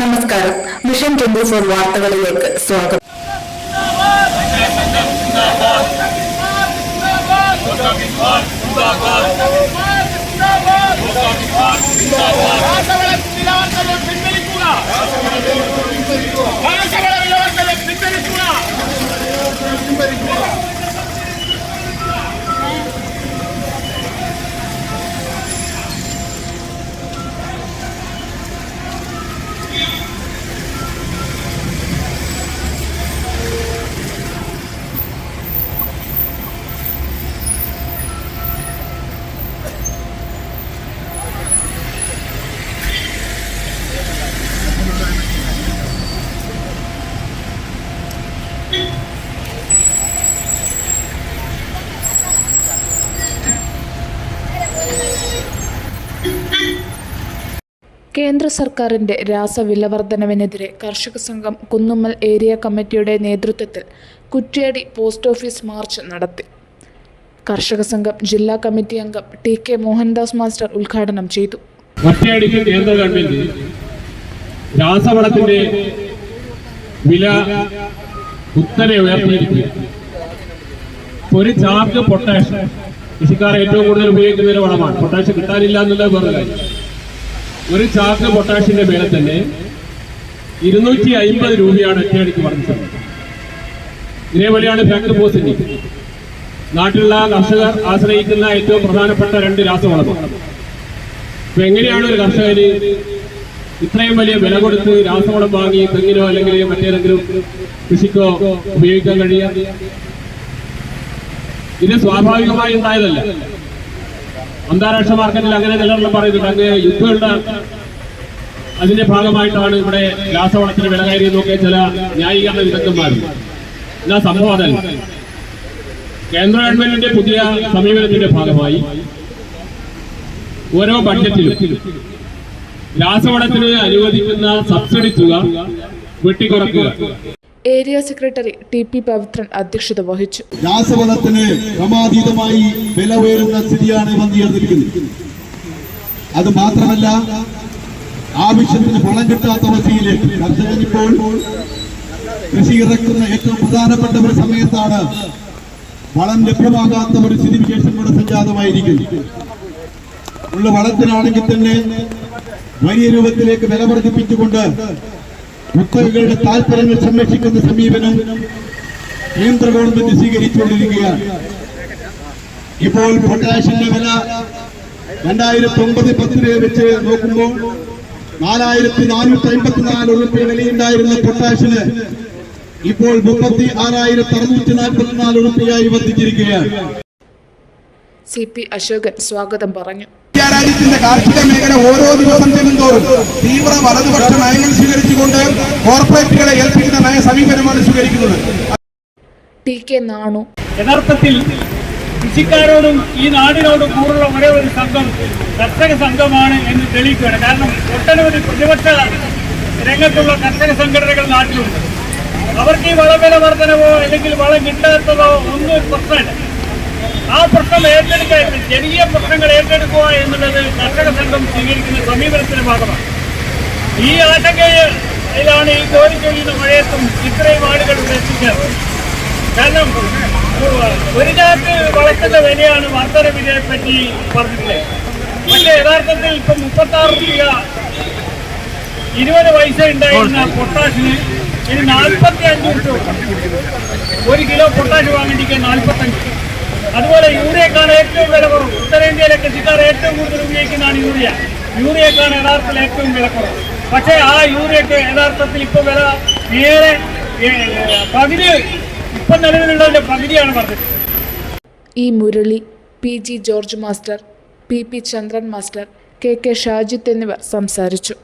നമസ്കാരം. Mission twenty four വാർത്തകളിലേക്ക് സ്വാഗതം. രാസവള നിലവർത്തനം കേന്ദ്ര സർക്കാരിന്റെ രാസവില വർധനവിനെതിരെ കർഷക സംഘം കുന്നുമ്മൽ ഏരിയ കമ്മിറ്റിയുടെ നേതൃത്വത്തിൽ കുറ്റ്യാടി പോസ്റ്റ് ഓഫീസ് മാർച്ച് നടത്തി. കർഷക സംഘം ജില്ലാ കമ്മിറ്റി അംഗം ടി കെ മോഹൻദാസ് മാസ്റ്റർ ഉദ്ഘാടനം ചെയ്തു. ഒറ്റയടിക്ക് കേന്ദ്ര ഗവൺമെന്റ് രാസവളത്തിന്റെ വില കുത്തനെ ഉയർത്തിയിരിക്കുക ഒരു ചാക്ക് പൊട്ടാഷ് കൃഷിക്കാർ ഏറ്റവും കൂടുതൽ ഉപയോഗിക്കുന്ന ഒരു വളമാണ്. പൊട്ടാഷ് കിട്ടാനില്ല എന്നുള്ളത് വേറെ കാര്യം. ഒരു ചാക്ക് പൊട്ടാഷിന്റെ വില തന്നെ ഇരുന്നൂറ്റി അയിമ്പത് രൂപയാണ് ഒറ്റയടിക്ക് വർദ്ധിച്ചത്. ഇതേപോലെയാണ് ഫാക്ടറി പോസിറ്റി. നാട്ടിലുള്ള കർഷകർ ആശ്രയിക്കുന്ന ഏറ്റവും പ്രധാനപ്പെട്ട രണ്ട് രാസവളമാണ് അപ്പൊ എങ്ങനെയാണ് ഒരു കർഷകന് ഇത്രയും വലിയ വില കൊടുത്ത് രാസവളം വാങ്ങി തെങ്ങിനോ അല്ലെങ്കിൽ മറ്റേതെങ്കിലും കൃഷിക്കോ ഉപയോഗിക്കാൻ കഴിയുക? ഇത് സ്വാഭാവികമായി ഉണ്ടായതല്ല. അന്താരാഷ്ട്ര മാർക്കറ്റിൽ അങ്ങനെ നിലവിലും പറയുന്നുണ്ട്. അങ്ങ് യുദ്ധമുണ്ട് അതിന്റെ ഭാഗമായിട്ടാണ് ഇവിടെ രാസവളത്തിന് വില കയറിയെന്നൊക്കെ ചില ന്യായീകരണ വിദഗ്ധന്മാരുണ്ട് എന്നാ സംഭവം അതല്ല. കേന്ദ്ര ഗവൺമെന്റിന്റെ പുതിയ സമീപനത്തിന്റെ ഭാഗമായി ഓരോ ബഡ്ജറ്റിലും രാസവളത്തിന് അനുവദിക്കുന്ന സബ്സിഡി തുക വെട്ടിക്കുറക്കുക. Area secretary T P Pavithran അധ്യക്ഷത വഹിച്ചു. രാസവളത്തിന് ക്രമാതീതമായി വില ഉയരുന്ന സ്ഥിതിയാണ് അത് മാത്രമല്ല ആവശ്യത്തിന് ഫലം കിട്ടാത്ത അവസ്ഥയിലേക്ക് കർഷകൻ ഇപ്പോൾ കൃഷി ഇറക്കുന്ന ഏറ്റവും പ്രധാനപ്പെട്ട ഒരു സമയത്താണ് വളം ലഭ്യമാകാത്ത ഒരു സ്ഥിതിവിശേഷം കൂടെ സംജാതമായിരിക്കുന്നു ഉള്ള വളത്തിനാണെങ്കിൽ തന്നെ വലിയ രൂപത്തിലേക്ക് വില വർദ്ധിപ്പിച്ചുകൊണ്ട് കുത്തകകളുടെ താല്പര്യങ്ങൾ സംരക്ഷിക്കുന്ന സമീപനം കേന്ദ്ര ഗവൺമെന്റ് സ്വീകരിച്ചുകൊണ്ടിരിക്കുകയാണ്. ഇപ്പോൾ പൊട്ടാഷിന്റെ വില രണ്ടായിരത്തി ഒമ്പത് പത്തിന് വെച്ച് നോക്കുമ്പോൾ നാലായിരത്തി നാനൂറ്റി അമ്പത്തിനാല് ഉറുപ്പ്യ വിലയുണ്ടായിരുന്ന പൊട്ടാഷിന് ഇപ്പോൾ മുപ്പത്തി ആറായിരത്തി അറുന്നൂറ്റി നാൽപ്പത്തിനാല് ഉറുപ്പ്യയായി വർദ്ധിച്ചിരിക്കുകയാണ്. സി പി അശോകൻ സ്വാഗതം പറഞ്ഞു. രാജ്യത്തിന്റെ കാർഷിക മേഖല ഓരോ ദിവസം ചെല്ലുന്തോറും തീവ്ര വലതുപക്ഷ നയങ്ങൾ സ്വീകരിച്ചുകൊണ്ട് കോർപ്പറേറ്റുകളെ ഏൽപ്പിക്കുന്ന നയ സമീപനമാണ് സ്വീകരിക്കുന്നത്. T K Nanu. യഥാർത്ഥത്തിൽ കൃഷിക്കാരോടും ഈ നാടിനോടും കൂടുതലുള്ള ഒരേ ഒരു സംഘം കർഷക സംഘമാണ് എന്ന് തെളിയിക്കുകയാണ്. കാരണം ഒട്ടനവധി പ്രതിപക്ഷ രംഗത്തുള്ള കർഷക സംഘടനകൾ നാട്ടിലുണ്ട്. അവർക്ക് ഈ വളവില വർധനവോ അല്ലെങ്കിൽ വളം കിട്ടാത്തതോ ഒന്നും പ്രശ്നമല്ല. ആ പ്രശ്നം ഏറ്റെടുക്കാൻ ജനകീയ പ്രശ്നങ്ങൾ ഏറ്റെടുക്കുക എന്നുള്ളത് കർഷക സംഘം സ്വീകരിക്കുന്ന സമീപനത്തിന്റെ ഭാഗമാണ് ഈ ആശങ്കയിലാണ് ഈ ജോലി ചെയ്യുന്ന മഴയത്തും ഇത്രയും ആളുകൾ ഇവിടെ എത്തിച്ചേർന്നത് കാരണം ഒരു ചാക്ക് വളർത്തുന്ന വിലയാണ് വർധന വിലയെ പറ്റി പറഞ്ഞിട്ടുള്ളത് പക്ഷേ യഥാർത്ഥത്തിൽ ഇപ്പൊ മുപ്പത്തി ആറ് രൂപ ഇരുപത് പൈസ ഉണ്ടായിരുന്ന പൊട്ടാഷിന് ഇനി നാൽപ്പത്തി അഞ്ച് രൂപ ഒരു കിലോ പൊട്ടാഷ് വാങ്ങിക്കാൻ നാൽപ്പത്തഞ്ച് അതുപോലെ യൂറിയക്കാണ് ഏറ്റവും വില കുറവ്. ഉത്തരേന്ത്യയിലെ കൃഷിക്കാർ ഏറ്റവും കൂടുതൽ ഉപയോഗിക്കുന്നതാണ് യൂറിയ. യൂറിയക്കാണ് യഥാർത്ഥത്തിൽ ഏറ്റവും വില കുറവ്. പക്ഷേ ആ യൂറിയക്ക് യഥാർത്ഥത്തിൽ ഇപ്പോൾ വില നേരെ ഏ, പകുതി ഇപ്പം നിലവിലുള്ളതിന്റെ പകുതിയാണ് പറഞ്ഞത് ഈ Murali P G George master P P Chandran master K K Shajith എന്നിവർ സംസാരിച്ചു.